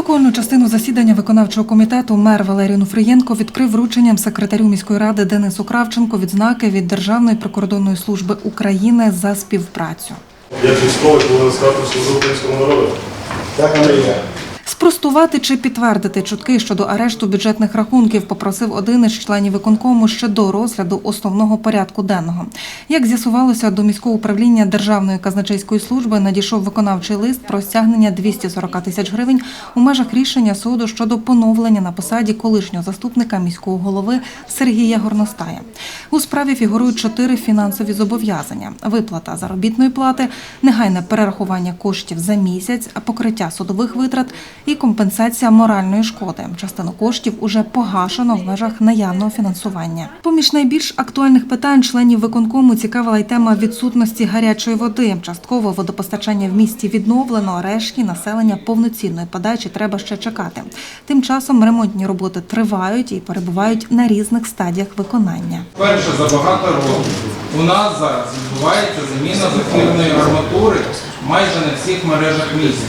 Протокольну частину засідання виконавчого комітету мер Валерій Нуфриєнко відкрив врученням секретарю міської ради Денису Кравченко відзнаки від Державної прикордонної служби України за співпрацю. Як військовий повинен сказати служу українському народу. Так, Андрія. Спростувати чи підтвердити чутки щодо арешту бюджетних рахунків попросив один із членів виконкому ще до розгляду основного порядку денного. Як з'ясувалося, до міського управління Державної казначейської служби надійшов виконавчий лист про стягнення 240 тисяч гривень у межах рішення суду щодо поновлення на посаді колишнього заступника міського голови Сергія Горностая. У справі фігурують чотири фінансові зобов'язання: виплата заробітної плати, негайне перерахування коштів за місяць, покриття судових витрат і компенсація моральної шкоди. Частину коштів уже погашено в межах наявного фінансування. Поміж найбільш актуальних питань членів виконкому цікавила й тема відсутності гарячої води. Частково водопостачання в місті відновлено, решті населення повноцінної подачі треба ще чекати. Тим часом ремонтні роботи тривають і перебувають на різних стадіях виконання. Перше за багато років у нас зараз відбувається заміна захисної арматури майже на всіх мережах міста.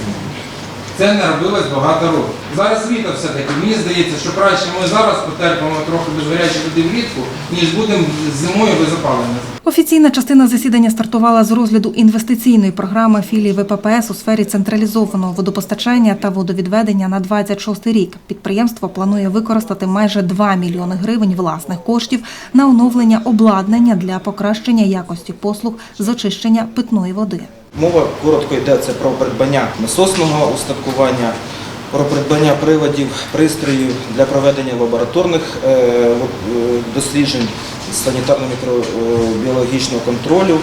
Це не робилось багато років. Зараз літо все-таки. Мені здається, що краще ми зараз потерпимо трохи без гарячої води влітку, ніж будемо зимою без опалення. Офіційна частина засідання стартувала з розгляду інвестиційної програми філії ВППС у сфері централізованого водопостачання та водовідведення на 26 рік. Підприємство планує використати майже 2 мільйони гривень власних коштів на оновлення обладнання для покращення якості послуг з очищення питної води. Мова коротко йдеться про придбання насосного устаткування, про придбання приладів, пристроїв для проведення лабораторних е, е, досліджень санітарно-мікробіологічного контролю,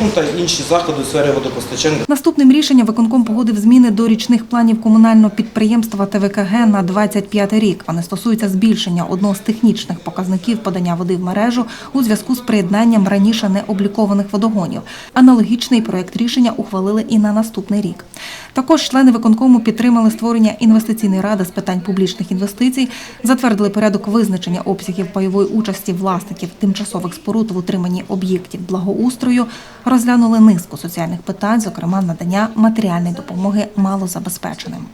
ну та інші заходи у сфері водопостачання. Наступним рішенням виконком погодив зміни до річних планів комунального підприємства ТВКГ на 25 рік. Вони стосуються збільшення одного з технічних показників подання води в мережу у зв'язку з приєднанням раніше не облікованих водогонів. Аналогічний проект рішення ухвалили і на наступний рік. Також члени виконкому підтримали створення інвестиційної ради з питань публічних інвестицій, затвердили порядок визначення обсягів пайової участі власників тимчасових споруд в утриманні об'єктів благоустрою, розглянули низку соціальних питань, зокрема надання матеріальної допомоги малозабезпеченим.